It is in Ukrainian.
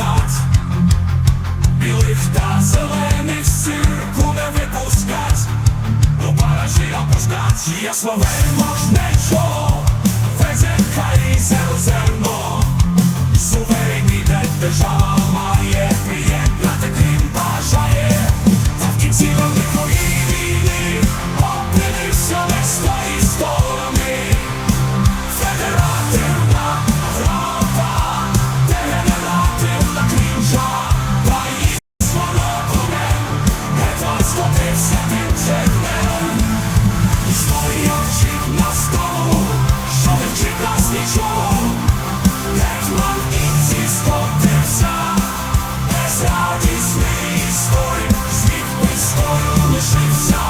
солдат, білих та зелених з цирку не випускать, до баражі опускать, я словень можнечого, везе song.